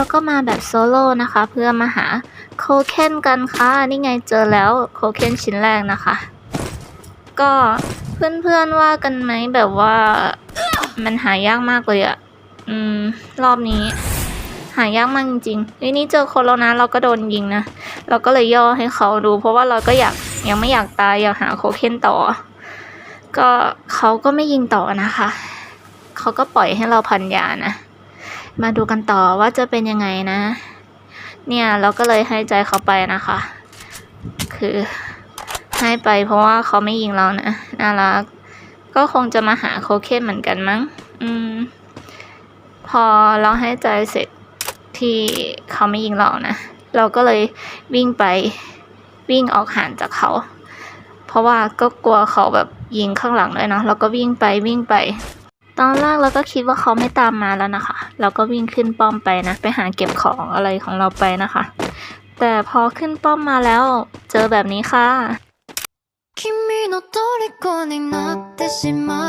เราก็มาแบบโซโล่นะคะ เพื่อมาหาโคเคนกันค่ะ นี่ไงเจอแล้วโคเคนชิ้นแรกนะคะ ก็เพื่อนๆว่ากันไหมแบบว่ามันหายากมากเลยอะอืม รอบนี้ หายากมากจริงๆเฮ้นี่เจอคนแล้วนะ เราก็โดนยิงนะ เราก็เลยย่อให้เขาดู เพราะว่าเราก็อยากยังไม่อยากตายอยากหาโคเคนต่อ ก็เขาก็ไม่ยิงต่อนะคะ เขาก็ปล่อยให้เราพันยานะ มาดูกันต่อว่าจะเป็นยังไงนะ เนี่ยเราก็เลยให้ใจเขาไปนะคะ คือให้ไปเพราะว่าเขาไม่ยิงเรานะน่ารัก ก็คงจะมาหาโคเคนเหมือนกันมั้ง อืม พอเราให้ใจเสร็จที่เขาไม่ยิงเรานะ เราก็เลยวิ่งไปวิ่งออกห่างจากเขา เพราะว่าก็กลัวเขาแบบยิงข้างหลังด้วยเนาะเราก็วิ่งไปวิ่งไป ตอนแรกเราก็คิดว่าเขาไม่ตามมาแล้วนะคะ เราก็วิ่งขึ้นป้อมไปนะ ไปหาเก็บของอะไรของเราไปนะคะ แต่พอขึ้นป้อมมาแล้ว เจอแบบนี้ค่ะ 君の虜になってしまえばきっと